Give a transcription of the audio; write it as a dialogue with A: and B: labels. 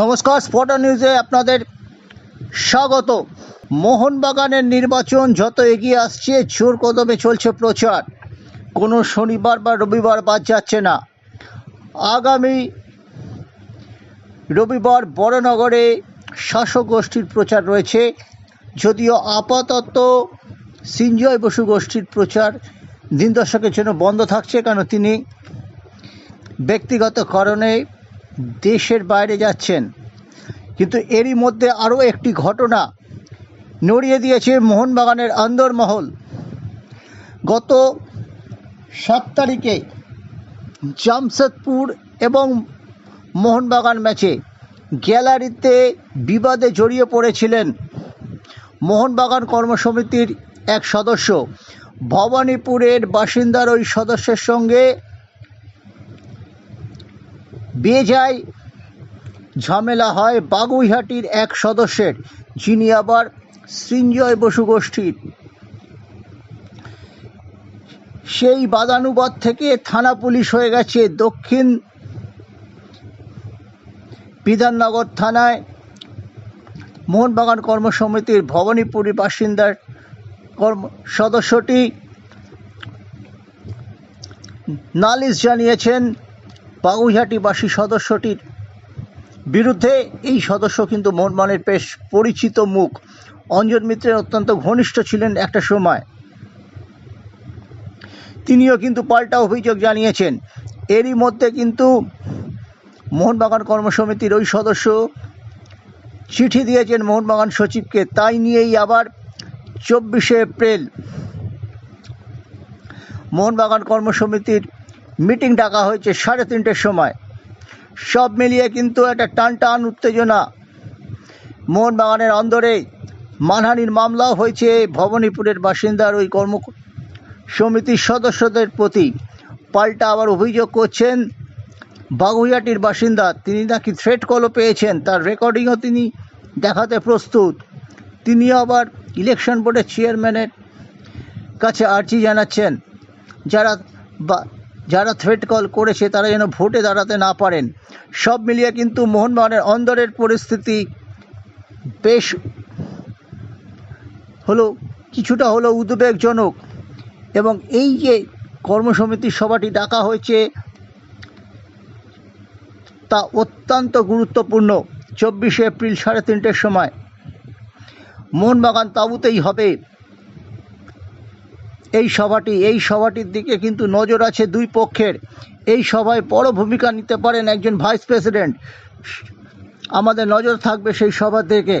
A: নমস্কার স্পটার নিউজে আপনাদের স্বাগত। মোহনবাগানের নির্বাচন যত এগিয়ে আসছে, জোর কদমে চলছে প্রচার। কোনো শনিবার বা রবিবার বাদ যাচ্ছে না। আগামী রবিবার বড়নগরে শাসক গোষ্ঠীর প্রচার রয়েছে। যদিও আপাতত সিঞ্জয় বসু গোষ্ঠীর প্রচার দিন দশকের জন্য বন্ধ থাকছে কারণ তিনি ব্যক্তিগত কারণে দেশের বাইরে যাচ্ছেন। কিন্তু এরই মধ্যে আরও একটি ঘটনা নড়িয়ে দিয়েছে মোহনবাগানের আন্দরমহল গত সাত তারিখে জামশেদপুর এবং মোহনবাগান ম্যাচে গ্যালারিতে বিবাদে জড়িয়ে পড়েছিলেন মোহনবাগান কর্মসমিতির এক সদস্য। ভবানীপুরের বাসিন্দার ওই সদস্যের সঙ্গে বেজায় ঝামেলা হয় বাগুইহাটির এক সদস্যের, যিনি আবার সৃঞ্জয় বসু গোষ্ঠীর। সেই বাদানুবাদ থেকে থানা পুলিশ হয়ে গেছে দক্ষিণ বিধাননগর থানায়। মোহনবাগান কর্মসমিতির ভবানীপুরী বাসিন্দার কর্ম সদস্যটি নালিশ জানিয়েছেন বাগুইহাটিবাসী সদস্যটির বিরুদ্ধে এই সদস্য কিন্তু মোহনবাগানের বেশ পরিচিত মুখ। অঞ্জন মিত্রের অত্যন্ত ঘনিষ্ঠ ছিলেন একটা সময়। তিনিও কিন্তু পাল্টা অভিযোগ জানিয়েছেন। এরই মধ্যে কিন্তু মোহনবাগান কর্মসমিতির ওই সদস্য চিঠি দিয়েছেন মোহনবাগান সচিবকে। তাই নিয়েই আবার চব্বিশে এপ্রিল মোহনবাগান কর্মসমিতির মিটিং ডাকা হয়েছে সাড়ে তিনটের সময়। সব মিলিয়ে কিন্তু একটা টান টান উত্তেজনা। মোহনবাগানের অন্দরে মানহানির মামলাও হয়েছে ভবানীপুরের বাসিন্দার ওই কর্ম সমিতির সদস্যদের প্রতি। পাল্টা আবার অভিযোগ করছেন বাগুইয়াটির বাসিন্দা। তিনি নাকি থ্রেট কলও পেয়েছেন, তার রেকর্ডিংও তিনি দেখাতে প্রস্তুত। তিনি আবার ইলেকশন বোর্ডের চেয়ারম্যানের কাছে আর্জি জানাচ্ছেন। যারা যারা থ্রেট কল করেছে তারা যেন ভোটে দাঁড়াতে না পারেন। সব মিলিয়ে কিন্তু মোহনবাগানের অন্দরের পরিস্থিতি বেশ হলো, কিছুটা হলো উদ্বেগজনক। এবং এই যে কর্মসমিতির সভাটি ডাকা হয়েছে, তা অত্যন্ত গুরুত্বপূর্ণ। চব্বিশে এপ্রিল সাড়ে তিনটের সময়। মোহনবাগান তাঁবুতেই হবে। এই সভাটি, এই সভাটির দিকে কিন্তু নজর আছে দুই পক্ষের। এই সভায় বড় ভূমিকা নিতে পারেন একজন ভাইস প্রেসিডেন্ট। আমাদের নজর থাকবে সেই সভা থেকে।